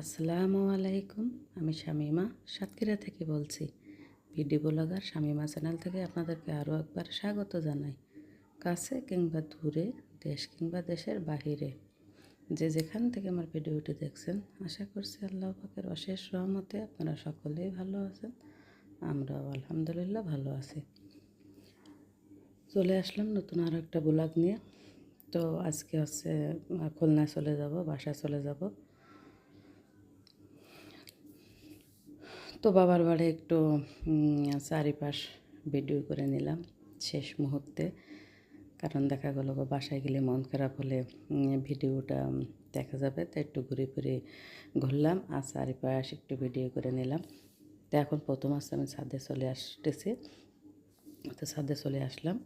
আসসালামু আলাইকুম আমি শামিমা সাতক্ষীরা থেকে বলছি। ভিডিও ব্লগার শামিমা চ্যানেল থেকে আপনাদেরকে আরও একবার স্বাগত জানাই। কাছে কিংবা দূরে দেশ কিংবা দেশের বাহিরে। যে যেখান থেকে আমার ভিডিওটি দেখছেন আশা করছি আল্লাহ পাকের অশেষ রহমতে আপনারা সকলেই ভালো আছেন আমরাও আলহামদুলিল্লাহ ভালো আছি। চলে আসলাম নতুন আরও একটা ব্লগ নিয়ে। তো আজকে হচ্ছে আহ, খুলনায় চলে যাব বাসায় চলে যাব। তো বাবার বাড়ি একটু চারিপাশ ভিডিও করে নিলাম শেষ মুহূর্তে। কারণ দেখা গেলো বাসায় গেলে মন খারাপ হলে ভিডিওটা দেখা যাবে তো একটু ঘুরে ফিরে ঘুরলাম আর চারিপাশ একটু ভিডিও করে নিলাম। তো এখন প্রথম আসতে আমি ছাদে চলে আসতেছি। তো ছাদে চলে আসলাম।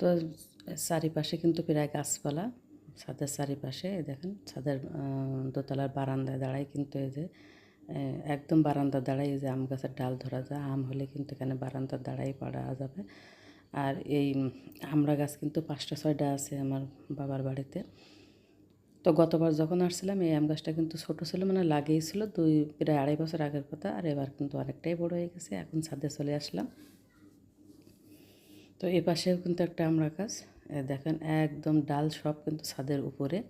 তো চারিপাশে কিন্তু প্রায় গাছপালা। ছাদের চারিপাশে দেখেন, ছাদের দোতলার বারান্দায় দাঁড়াই কিন্তু এই যে একদম বারান্দার দাঁড়াই এই যে আম গাছের ডাল ধরা যায়। আম হলে কিন্তু এখানে বারান্দার দাঁড়াই পাড়া যাবে। আর এই আমড়া গাছ কিন্তু পাঁচটা, ছয়টা আছে আমার বাবার বাড়িতে। তো গতবার যখন আসছিলাম, এই আম গাছটা কিন্তু ছোটো ছিল মানে লাগিয়েছিল দুই, প্রায় আড়াই বছর আগের কথা, আর এবার কিন্তু অনেকটাই বড় হয়ে গেছে। এখন ছাদে চলে আসলাম। তো এ পাশেও কিন্তু একটা আমরা গাছ। দেখেন একদম ডাল সব কিন্তু ছাদের উপরে।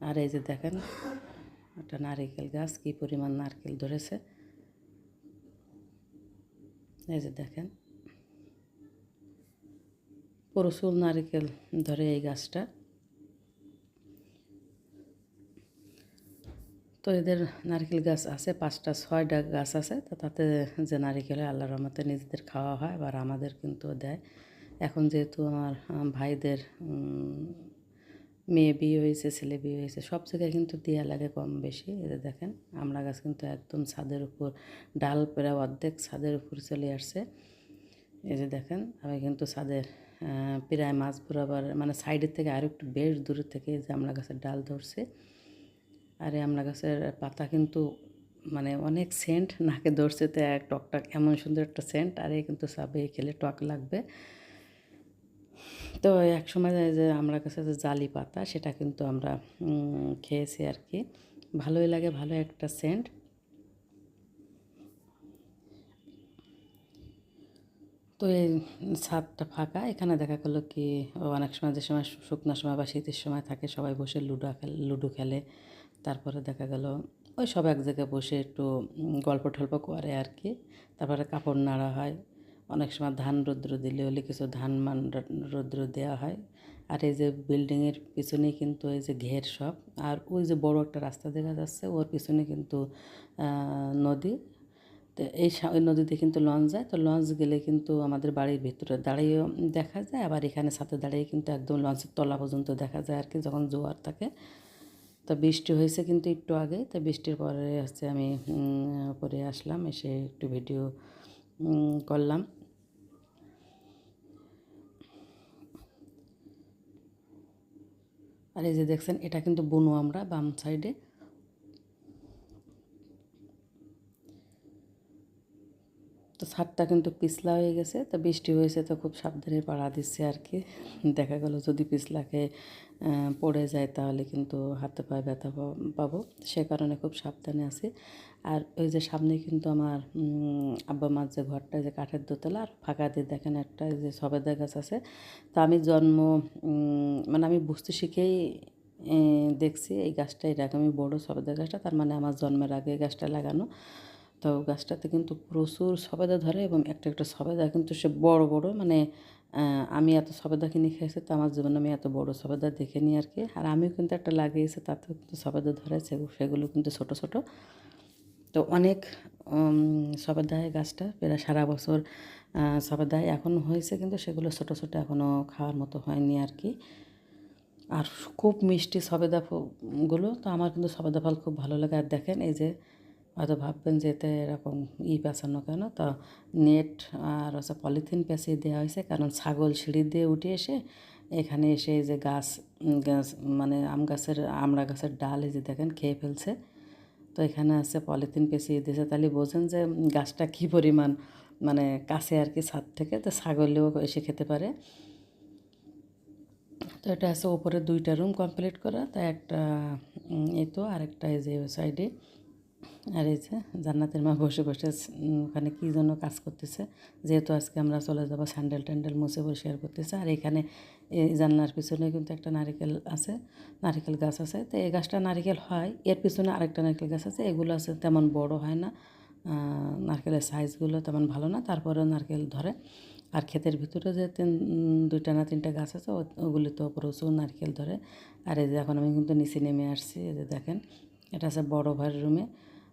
আর এই যে দেখেন, একটা নারিকেল গাছ কি পরিমাণ নারকেল ধরেছে। এই যে দেখেন, প্রচুর নারিকেল ধরে এই গাছটা। তো এদের নারকেল গাছ আছে, পাঁচটা, ছয়টা গাছ আছে, তো তাতে যে নারিকেল হয় আল্লাহর রহমতে নিজেদের খাওয়া হয় আবার আমাদের কিন্তু দেয়। এখন যেহেতু আমার ভাইদের মেয়ে বিয়ে হয়েছে, ছেলে বিয়ে হয়েছে, সব জায়গায় কিন্তু দেওয়া লাগে কম বেশি এদের দেখেন, আমরা গাছ কিন্তু একদম ছাদের উপর, ডাল প্রায় অর্ধেক ছাদের উপর চলে আসছে। এই যে দেখেন, আমি কিন্তু ছাদের প্রায় মাছ বরাবর মানে সাইডের থেকে আরও একটু বেশ দূরে থেকে যে আমরা গাছের ডাল ধরছে। আর এই আমড়া গাছের পাতা কিন্তু মানে অনেক সেন্ট নাকে ধরছে তো এক টকটক, এমন সুন্দর একটা সেন্ট আর এই কিন্তু সাবে খেলে টক লাগবে। তো এক সময় যে আমরা কাছে যে জালি পাতা, সেটা কিন্তু আমরা খেয়েছি আর কি। ভালোই লাগে, ভালো একটা সেন্ট তো এই ছাদটা ফাঁকা, এখানে দেখা গেলো কি অনেক সময় যে সময় শুকনো সময় বা শীতের সময় থাকে, সবাই বসে লুডো খেলে লুডো খেলে। তারপরে দেখা গেল ওই সব এক জায়গায় বসে একটু গল্প টল্প করে আর কি। তারপরে কাপড় নাড়া হয়। অনেক সময় ধান রৌদ্র দিলে হলে কিছু ধান মান রৌদ্র দেওয়া হয়। আর এই যে বিল্ডিংয়ের পিছনে কিন্তু এই যে ঘের সব। আর ওই যে বড় একটা রাস্তা দেখা যাচ্ছে, ওর পিছনে কিন্তু নদী। তো এই ওই নদীতে কিন্তু লঞ্চ যায়। তো লঞ্চ গেলে কিন্তু আমাদের বাড়ির ভিতরে দাঁড়িয়েও দেখা যায়। আবার এখানে সাথে দাঁড়িয়ে কিন্তু একদম লঞ্চের তলা পর্যন্ত দেখা যায় আর কি, যখন জোয়ার থাকে। তো বৃষ্টি হয়েছে কিন্তু একটু আগে, তো বৃষ্টির পরে হচ্ছে আমি পরে আসলাম, এসে একটু ভিডিও করলাম। আর এই যে দেখছেন, এটা কিন্তু বনু আমরা বাম সাইডে তো ছাদটা কিন্তু পিছলা হয়ে গেছে, তো বৃষ্টি হয়েছে তো খুব সাবধানে পাড়া দিচ্ছে আর কি। দেখা গেল যদি পিছলাকে পড়ে যায় তাহলে কিন্তু হাতে পায়ে ব্যথা পাবো, সে কারণে খুব সাবধানে আছি। আর ওই যে সামনে কিন্তু আমার আব্বা মার যে ঘরটা, যে কাঠের দোতলা, আর ফাঁকা দিয়ে দেখেন একটা যে সবেদা গাছ আছে, তো আমি জন্ম মানে আমি বুঝতে শিখেই দেখছি এই গাছটা এরকমই বড় সবেদা গাছটা, তার মানে আমার জন্মের আগে গাছটা লাগানো। তো গাছটাতে কিন্তু প্রচুর সবেদা ধরে এবং একটা একটা সবেদা কিন্তু সে বড় বড় মানে আমি এত সবেদা কিনে খেয়েছি তো আমার জীবনে আমি এত বড় সবেদা দেখিনি আর কি। আর আমিও কিন্তু একটা লাগিয়েছি, তাতেও কিন্তু সবেদা ধরে সেগু- সেগুলো কিন্তু ছোট ছোট। তো অনেক সবেদায় গাছটা প্রায় সারা বছর সবেদায় এখন হয়েছে কিন্তু সেগুলো ছোট ছোট এখনও খাওয়ার মতো হয়নি আর কি। আর খুব মিষ্টি সবেদা গুলো তো আমার কিন্তু সবেদা ফল খুব ভালো লাগে। আর দেখেন এই যে হয়তো ভাববেন যে এতে এরকম ই পেঁচানো কেন? তো নেট আর হচ্ছে পলিথিন পেঁচিয়ে দেওয়া হয়েছে, কারণ ছাগল সিঁড়ি দিয়ে উঠে এসে এখানে এসে যে গাছ গাছ মানে আম গাছের আমড়া গাছের ডাল এই যে দেখেন খেয়ে ফেলছে। তো এখানে আছে পলিথিন পেঁচিয়ে দিয়েছে। তাহলে বোঝেন যে গাছটা কী পরিমাণ মানে কাছে আর কি ছাদ থেকে, তো ছাগলেও এসে খেতে পারে। তো এটা আছে ওপরে দুইটা রুম কমপ্লিট করা, তা একটা এই তো আরেকটা এই যে সাইডে আর এই যে জান্নাতের মা বসে বসে ওখানে কী জন্য কাজ করতেছে? যেহেতু আজকে আমরা চলে যাব স্যান্ডেল ট্যান্ডেল মুছে পরিষ্কার করতেছে। আর এখানে এই জান্নার পিছনে কিন্তু একটা নারিকেল আছে, নারিকেল গাছ আছে। তো এই গাছটা নারিকেল হয়, এর পিছনে আরেকটা নারকেল গাছ আছে। এগুলো আছে তেমন বড় হয় না নারকেলের সাইজগুলো তেমন ভালো না। তারপরে নারকেল ধরে। আর ক্ষেতের ভিতরে যে তিন দুইটা না তিনটা গাছ আছে ওগুলি তো প্রচুর নারকেল ধরে। আর এই যে এখন আমি কিন্তু নিচে নেমে আসছি, এই যে দেখেন, এটা আছে বড় ভাইয়ের রুমে।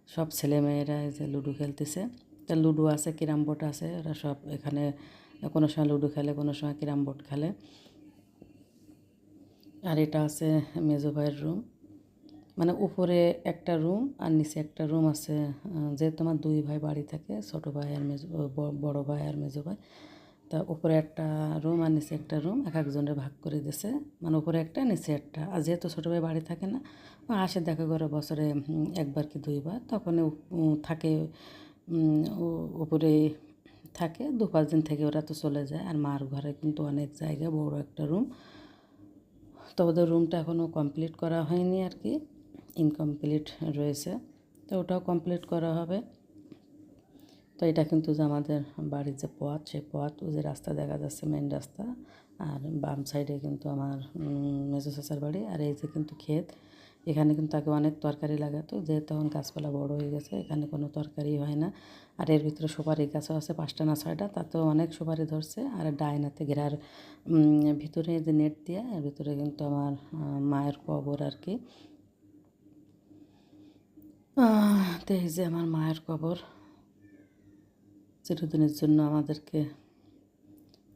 সব ছেলেমেয়েরা এই যে লুডো খেলতেছে। তা লুডো আছে ক্যারাম বোর্ড আছে ওরা সব এখানে কোনো সময় লুডো খেলে কোনো সময় ক্যারাম বোর্ড খেলে। আর এটা আছে মেজো ভাইয়ের রুম। মানে উপরে একটা রুম আর নিচে একটা রুম আছে আহ, যেহেতু আমার দুই ভাই বাড়ি থাকে ছোটো ভাই আর মেজো বড় ভাই আর মেজো ভাই। তা উপরে একটা রুম আর নিচে একটা রুম এক একজনের ভাগ করে দিছে। মানে উপরে একটা, নিচে একটা। আর যেহেতু ছোটো ভাই বাড়ি থাকে না আসে দেখা করে বছরে একবার কি দুইবার। তখন থাকে উপরে থাকে। দু পাঁচ দিন থেকে ওরা তো চলে যায়। আর মার ঘরে কিন্তু অনেক জায়গা, বড় একটা রুম তো ওদের রুমটা এখনও কমপ্লিট করা হয়নি আর কি। ইনকমপ্লিট রয়েছে। তো ওটাও কমপ্লিট করা হবে। তো এটা কিন্তু যে আমাদের বাড়ির যে পথ, সেই পথ যে রাস্তা দেখা যাচ্ছে মেন রাস্তা। আর বাম সাইডে কিন্তু আমার মেজো চাচার বাড়ি। আর এই যে কিন্তু ক্ষেত, এখানে কিন্তু আগে অনেক তরকারি লাগাতো। যেহেতু এখন গাছপালা বড় হয়ে গেছে, এখানে কোনো তরকারি হয় না। আর এর ভিতরে সুপারি গাছও আছে, পাঁচটা না ছয়টা, তাতেও অনেক সুপারি ধরছে। আর ডাইনাতে ঘেরার ভিতরে যে নেট দিয়ে, এর ভিতরে কিন্তু আমার মায়ের কবর আর কি। তো এই যে আমার মায়ের কবর। চিরদিনের জন্য আমাদেরকে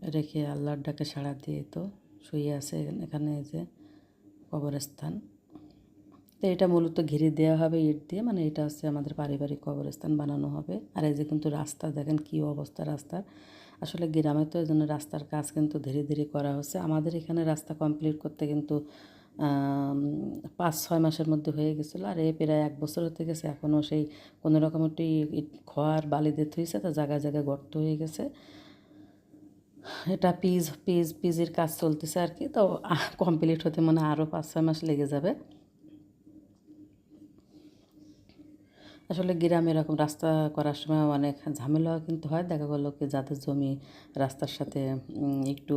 রেখে আল্লাহর ডাকে সাড়া দিয়ে তো শুয়ে আছে এখানে- যে কবরস্থান। তো এটা মূলত ঘিরে দেওয়া হবে ইট দিয়ে মানে এটা হচ্ছে আমাদের পারিবারিক কবরস্থান বানানো হবে। আর এই যে কিন্তু রাস্তা, দেখেন কী অবস্থা রাস্তার। আসলে গ্রামে তো এই জন্য রাস্তার কাজ কিন্তু ধীরে ধীরে করা হচ্ছে। আমাদের এখানে রাস্তা কমপ্লিট করতে কিন্তু পাঁচ ছয় মাসের মধ্যে হয়ে গেছিল। আর এ প্রায় এক বছর হতে গেছে, এখনও সেই কোনো রকম একটু বালি দিয়ে থইছে, তা জায়গায় জায়গায় গর্ত হয়ে গেছে। এটা পিজ পিজ, পিজের কাজ চলতেছে আর কি, তো কমপ্লিট হতে মানে আরও পাঁচ ছয় মাস লেগে যাবে। আসলে গ্রামে এরকম রাস্তা করার সময় অনেক ঝামেলাও কিন্তু হয়, দেখা গেলো কি যাদের জমি রাস্তার সাথে একটু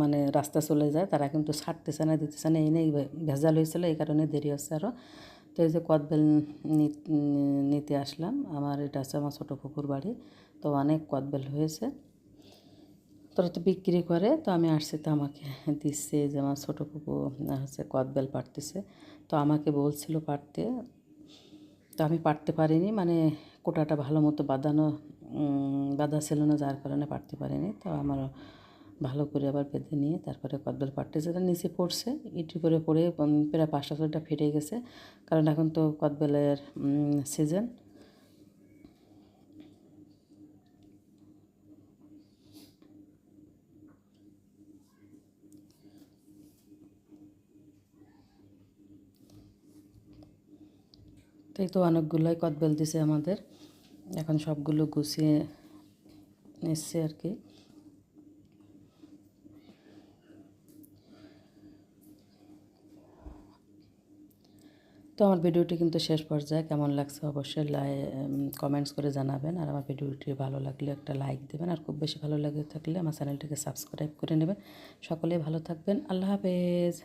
মানে রাস্তা চলে যায়, তারা কিন্তু ছাড়তেছে না, দিতেছে না, এই নিয়ে ভেজাল হয়েছিল, এই কারণে দেরি হচ্ছে আরও তো এই যে কদবেল নিতে আসলাম, আমার এটা হচ্ছে আমার ছোটো পুকুর বাড়ি, তো অনেক কদবেল হয়েছে। তোরা তো বিক্রি করে, তো আমি আসছি, তো আমাকে দিচ্ছে যে আমার ছোটো পুকু হচ্ছে কদবেল পাড়তেছে। তো আমাকে বলছিল পাড়তে, তো আমি পারতে পারিনি মানে কোটাটা ভালো মতো বাঁধানো বাঁধা ছিল না, যার কারণে পারতে পারিনি, তো আমার ভালো করে আবার বেঁধে নিয়ে তারপরে কদবেল পাটতে যেটা নিচে পড়ছে, ইটি করে পড়ে প্রায় পাঁচটা ছয়টা ফেটে গেছে। কারণ এখন তো কদবেলের সিজন তাই তো অনেকগুলোই কদবেল দিছে আমাদের। এখন সবগুলো গুছিয়ে নিচ্ছে আর কি। তো আমার ভিডিওটি কিন্তু শেষ পর্যায়ে কেমন লাগছে অবশ্যই লাই কমেন্টস করে জানাবেন। আর আমার ভিডিওটি ভালো লাগলে একটা লাইক দেবেন। আর খুব বেশি ভালো লাগে থাকলে আমার চ্যানেলটিকে সাবস্ক্রাইব করে নেবেন। সকলেই ভালো থাকবেন। আল্লাহ হাফেজ।